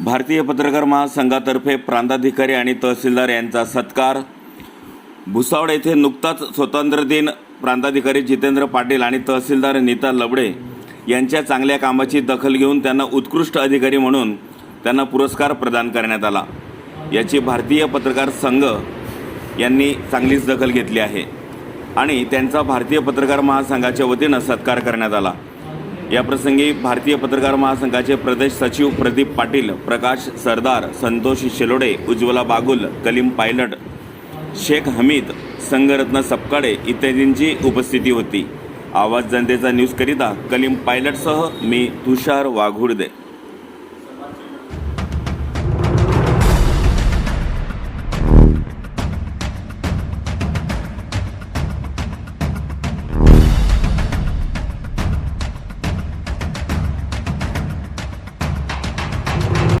भारतीय पत्रकार महासंघातर्फे प्रांताधिकारी आणि तहसीलदार यांचा सत्कार. भुसावळ येथे नुकताच स्वतंत्र दिन प्रांताधिकारी जितेंद्र पाटील आणि तहसीलदार नीता लबडे यांच्या चांगल्या कामाची दखल घेऊन त्यांना उत्कृष्ट अधिकारी म्हणून त्यांना पुरस्कार प्रदान करण्यात आला. याची भारतीय पत्रकार संघ यांनी चांगलीच दखल घेतली आहे आणि त्यांचा भारतीय पत्रकार महासंघाच्या वतीनं सत्कार करण्यात आला. याप्रसंगी भारतीय पत्रकार महासंघाचे प्रदेश सचिव प्रदीप पाटील प्रकाश सरदार संतोष शेलोडे उज्ज्वला बागुल कलीम पायलट शेख हमीद संघरत्न सपकाळे इत्यादींची उपस्थिती होती. आवाज जनतेचा न्यूजकरिता कलीम पायलटसह मी तुषार वाघुर्दे